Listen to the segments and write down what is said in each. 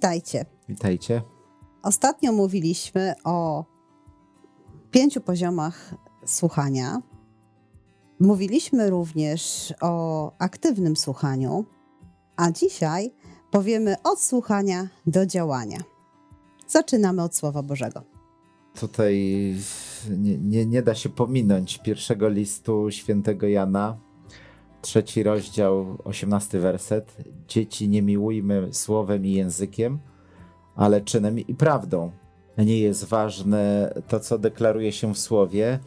Witajcie. Witajcie. Ostatnio mówiliśmy o pięciu poziomach słuchania. Mówiliśmy również o aktywnym słuchaniu, a dzisiaj powiemy od słuchania do działania. Zaczynamy od Słowa Bożego. Tutaj nie, nie, nie da się pominąć pierwszego listu świętego Jana, trzeci rozdział, osiemnasty werset. Dzieci, nie miłujmy słowem i językiem, ale czynem i prawdą. Nie jest ważne to, co deklaruje się w słowie,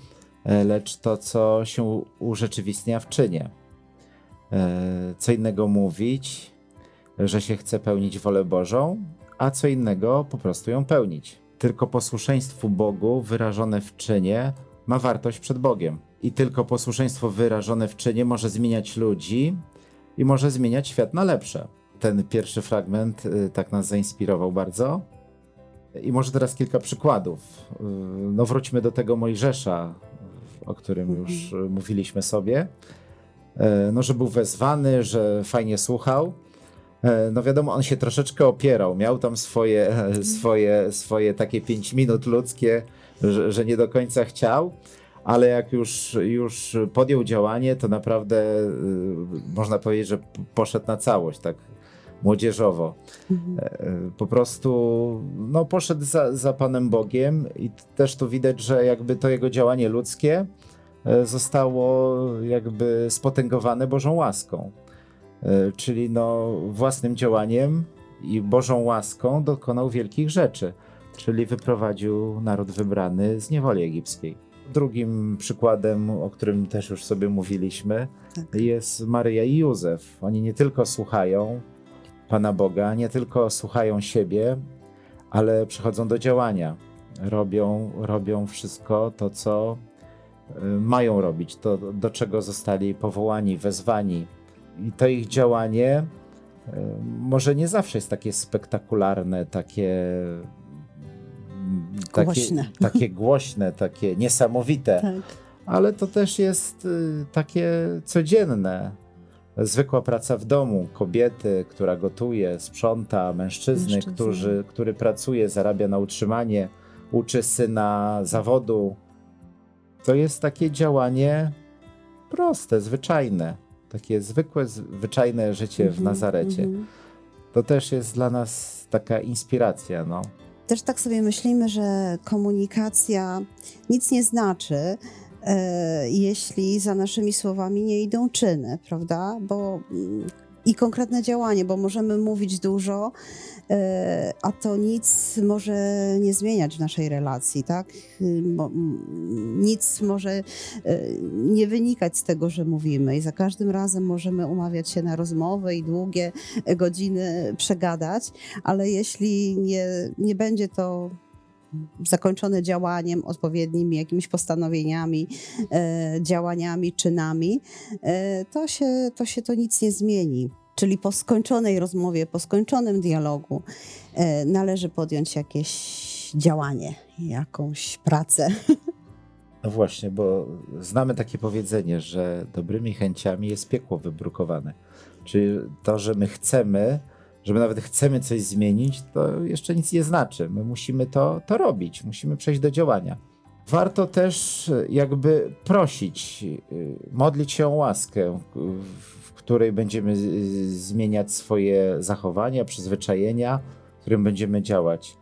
e, lecz to, co się urzeczywistnia w czynie. E, Co innego mówić, że się chce pełnić wolę Bożą, a co innego po prostu ją pełnić. Tylko posłuszeństwu Bogu wyrażone w czynie ma wartość przed Bogiem. I tylko posłuszeństwo wyrażone w czynie może zmieniać ludzi i może zmieniać świat na lepsze. Ten pierwszy fragment y, tak nas zainspirował bardzo. I może teraz kilka przykładów. Y, No wróćmy do tego Mojżesza, o którym Mhm. już y, mówiliśmy sobie. No, że był wezwany, że fajnie słuchał. No wiadomo, on się troszeczkę opierał. Miał tam swoje, e, swoje, swoje takie pięć minut ludzkie, że, że nie do końca chciał, ale jak już, już podjął działanie, to naprawdę y, można powiedzieć, że poszedł na całość, tak młodzieżowo. E, Po prostu no, poszedł za, za Panem Bogiem i też tu widać, że jakby to jego działanie ludzkie e, zostało jakby spotęgowane Bożą łaską. E, Czyli no, własnym działaniem i Bożą łaską dokonał wielkich rzeczy, czyli wyprowadził naród wybrany z niewoli egipskiej. Drugim przykładem, o którym też już sobie mówiliśmy, Tak. jest Maryja i Józef. Oni nie tylko słuchają Pana Boga, nie tylko słuchają siebie, ale przechodzą do działania. Robią, robią wszystko to, co y, mają robić, to do czego zostali powołani, wezwani. I to ich działanie y, może nie zawsze jest takie spektakularne, takie takie Głośne. takie, głośne, takie niesamowite Tak. ale to też jest y, takie codzienne. Zwykła praca w domu, kobiety, która gotuje, sprząta, mężczyzny. Którzy, który pracuje, zarabia na utrzymanie, uczy syna zawodu. To jest takie działanie proste, zwyczajne. Takie zwykłe, zwyczajne życie w Mhm, Nazarecie. mhm. To też jest dla nas taka inspiracja. No. Też tak sobie myślimy, że komunikacja nic nie znaczy, e, jeśli za naszymi słowami nie idą czyny, prawda? Bo mm, i konkretne działanie, bo możemy mówić dużo, e, a to nic może nie zmieniać w naszej relacji, tak? Nic może e, nie wynikać z tego, że mówimy i za każdym razem możemy umawiać się na rozmowę i długie godziny przegadać, ale jeśli nie, nie będzie to zakończone działaniem, odpowiednimi jakimiś postanowieniami, e, działaniami, czynami, e, to, się, to się to nic nie zmieni. Czyli po skończonej rozmowie, po skończonym dialogu e, należy podjąć jakieś działanie, jakąś pracę. No właśnie, bo znamy takie powiedzenie, że dobrymi chęciami jest piekło wybrukowane. Czyli to, że my chcemy, że my nawet chcemy coś zmienić, to jeszcze nic nie znaczy. My musimy to, to robić, musimy przejść do działania. Warto też jakby prosić, y, modlić się o łaskę, w której będziemy zmieniać swoje zachowania, przyzwyczajenia, w którym będziemy działać.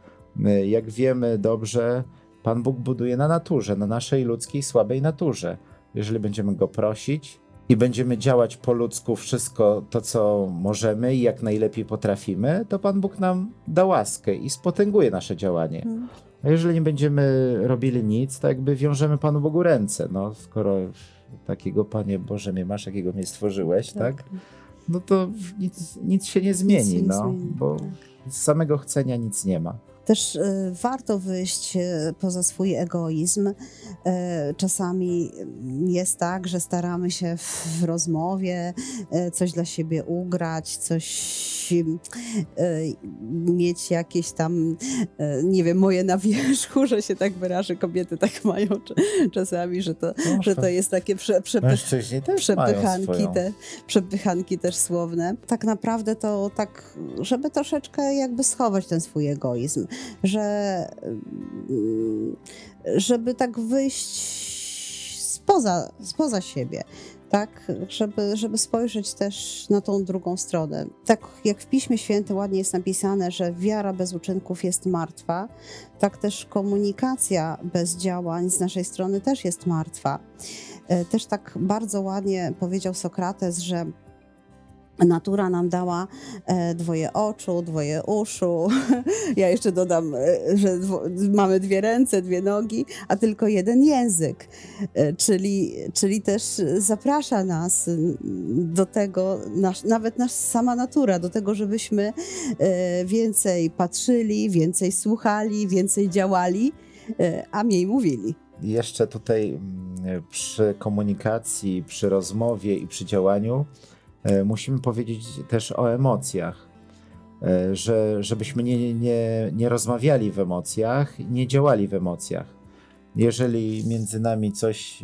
Jak wiemy dobrze, Pan Bóg buduje na naturze, na naszej ludzkiej, słabej naturze. Jeżeli będziemy Go prosić i będziemy działać po ludzku wszystko to, co możemy i jak najlepiej potrafimy, to Pan Bóg nam da łaskę i spotęguje nasze działanie. A jeżeli nie będziemy robili nic, to jakby wiążemy Panu Bogu ręce. No, skoro takiego Panie Boże mnie masz, jakiego mnie stworzyłeś, tak? No to nic, nic się nie zmieni, się nie no, zmieni, bo tak. z samego chcenia nic nie ma. Też e, warto wyjść e, poza swój egoizm. E, Czasami jest tak, że staramy się w rozmowie coś dla siebie ugrać, coś e, mieć jakieś tam, nie wiem, moje na wierzchu, że się tak wyrażę. Kobiety tak mają cz- czasami, że to, że to jest takie prze, przepych, przepychanki, te, przepychanki też słowne. Tak naprawdę to tak, żeby troszeczkę jakby schować ten swój egoizm, że żeby tak wyjść spoza, spoza siebie. Tak, żeby, żeby spojrzeć też na tą drugą stronę. Tak jak w Piśmie Świętym ładnie jest napisane, że wiara bez uczynków jest martwa, tak też komunikacja bez działań z naszej strony też jest martwa. E, Też tak bardzo ładnie powiedział Sokrates, że natura nam dała e, dwoje oczu, dwoje uszu. Ja jeszcze dodam, e, że mamy dwie ręce, dwie nogi, a tylko jeden język. E, Czyli, czyli też zaprasza nas do tego, nasz, nawet nasza sama natura, do tego, żebyśmy więcej patrzyli, więcej słuchali, więcej działali, a mniej mówili. Jeszcze tutaj mm, przy komunikacji, przy rozmowie i przy działaniu musimy powiedzieć też o emocjach. E, Że, żebyśmy nie, nie, nie rozmawiali w emocjach, nie działali w emocjach. Jeżeli między nami coś,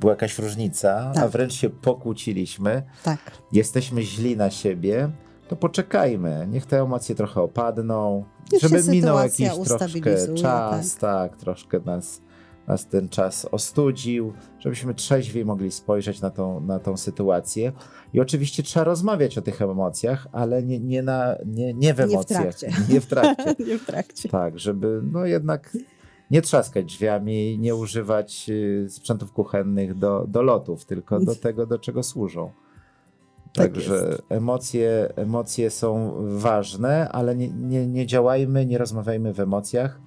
była jakaś różnica, a Tak. wręcz się pokłóciliśmy, Tak. jesteśmy źli na siebie, to poczekajmy. Niech te emocje trochę opadną, Niech żeby minął jakiś troszkę czas, tak. troszkę nas, nas ten czas ostudził, żebyśmy trzeźwiej mogli spojrzeć na tą, na tą sytuację. I oczywiście trzeba rozmawiać o tych emocjach, ale nie, nie, na, nie, nie w Nie w emocjach. trakcie. Nie w trakcie. Nie w trakcie. Tak, żeby no jednak nie trzaskać drzwiami, nie używać y, sprzętów kuchennych do, do lotów, tylko do tego, do czego służą. Tak Także emocje, emocje są ważne, ale nie, nie, nie działajmy, nie rozmawiajmy w emocjach,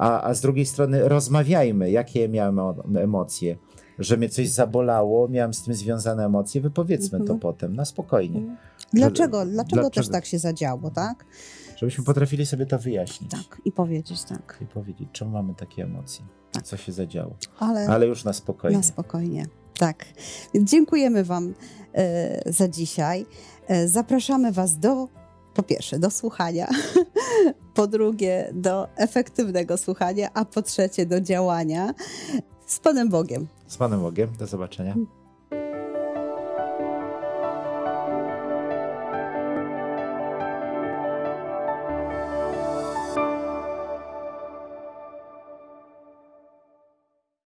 a, a z drugiej strony rozmawiajmy, jakie miałem emocje. Że mnie coś zabolało, miałem z tym związane emocje, wypowiedzmy to Mhm. potem, na spokojnie. Dlaczego, dlaczego też dlaczego? tak się zadziało, tak? Żebyśmy potrafili sobie to wyjaśnić Tak, i powiedzieć tak. i powiedzieć, czemu mamy takie emocje, Tak. co się zadziało. Ale, Ale już na spokojnie. na spokojnie. Tak. Dziękujemy Wam e, za dzisiaj. E, zapraszamy Was do, po pierwsze, do słuchania, po drugie, do efektywnego słuchania, a po trzecie, do działania z Panem Bogiem. Z Panem Bogiem, do zobaczenia.